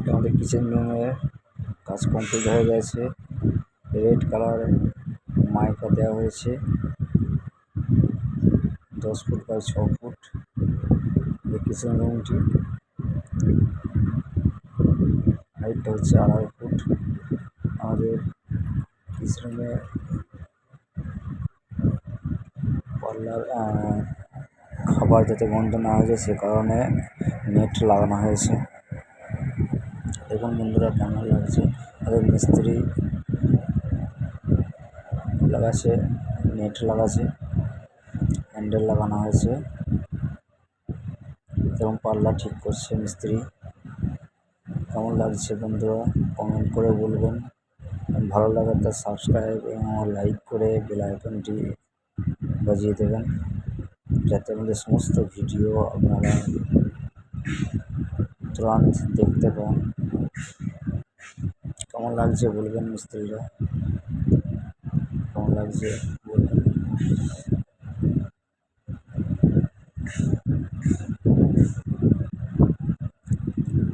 এটা আমাদের কিচেন রুমের কাজ কমপ্লিট হয়ে গেছে। রেড কালার মাইকা দেওয়া হয়েছে। দশ ফুট বাই ছ ফুট এই কিচেন রুমটি হাইটটা হচ্ছে আড়াই ফুট। আমাদের কিচেন রুমে পার্লার খাবার যাতে বন্ধ না হয়ে যায় সে কারণে নেট লাগানো হয়েছে। দেখুন বন্ধুরা কেমন লাগছে? তাদের মিস্ত্রি লাগাচ্ছে নেট লাগাচ্ছে হ্যান্ডেল লাগানো হয়েছে এবং পাল্লা ঠিক করছে মিস্ত্রি। কেমন লাগছে বন্ধুরা? কমেন্ট করে বলবেন। ভালো লাগে তা সাবস্ক্রাইব এবং লাইক করে বেল আইকনটি বাজিয়ে দেবেন, যাতে আমাদের সমস্ত ভিডিও আপনারা তুরন্ত দেখতে পান। কেমন লাগছে বলবেন মিস্ত্রিরা? কেমন লাগছে বলবেন?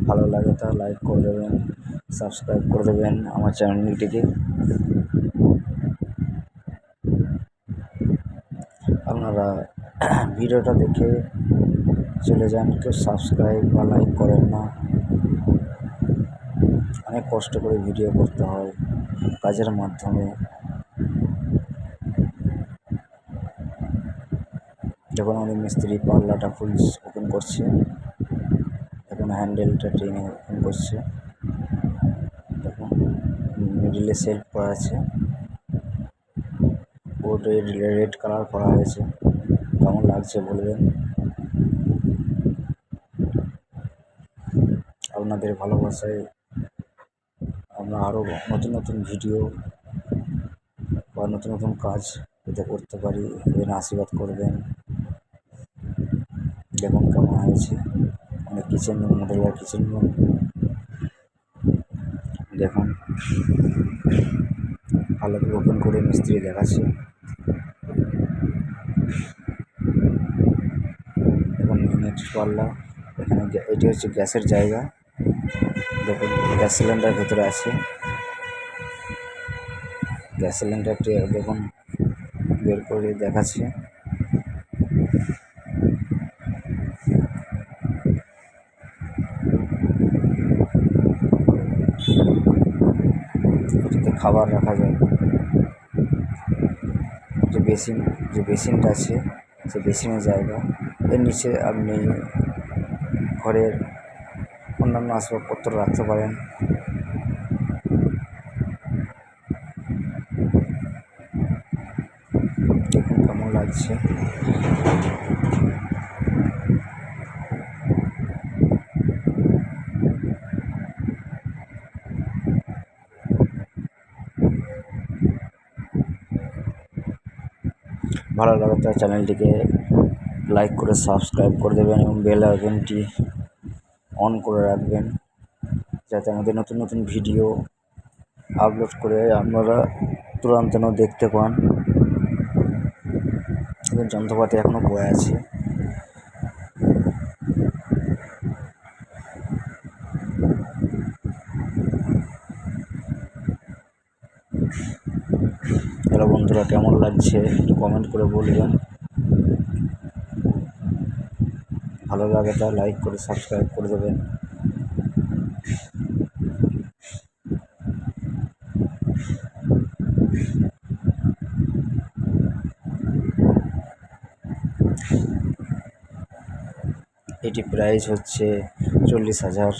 ভালো লাগে তা লাইক করে দেবেন সাবস্ক্রাইব করে দেবেন আমার চ্যানেলটিকে আপনারা ভিডিওটা দেখে চলে যান, কেউ সাবস্ক্রাইব বা লাইক করেন না। অনেক কষ্ট করে ভিডিও করতে হয় কাজের মাধ্যমে। যখন আমাদের মিস্ত্রি পাল্লাটা ফুল ওপেন করছে এখন হ্যান্ডেলটা টেনে ওপেন করছে। দেখুন মিডিলে সেলফ করা আছে। বোর্ডে রেড কালার করা হয়েছে। কেমন লাগছে বলবেন? আপনাদের ভালোবাসায় আমরা আরও নতুন নতুন ভিডিও বা নতুন নতুন কাজ যাতে করতে পারি এর আশীর্বাদ করবেন। দেখুন কেমন হয়েছে? অনেক কিচেন মডেলার কিচেন দেখুন। ভালো করে ওপেন করে মিস্ত্রি দেখাচ্ছে। এবং নেক্সট পাল্লা এখানে এটি হচ্ছে গ্যাসের জায়গা। দেখুন, গ্যাস সিলিন্ডার ভেতরে আছে। গ্যাস সিলিন্ডারটি দেখুন, বের করে দেখাচ্ছে। খাবার রাখা যায়। যে বেসিন, যে বেসিনটা আছে, সে বেসিনের জায়গা। এর নিচে আপনি ঘরের অন্যান্য আসবাবপত্র রাখতে পারেন। দেখুন কেমন লাগছে। ভালো লাগে তার চ্যানেলটিকে লাইক করে সাবস্ক্রাইব করে দেবেন এবং বেল আইকনটি অন করে রাখবেন যাতে আমাদের নতুন নতুন ভিডিও আপলোড করে আপনারা তুরন্ত দেখতে পান। যন্ত্রপাতি এখনও বয়ে আছে। বন্ধুরা, কেমন লাগছে একটু কমেন্ট করে বলবেন। ভালো লাগে তা লাইক করে সাবস্ক্রাইব করে দেবেন। এটি প্রাইস হচ্ছে চল্লিশ হাজার।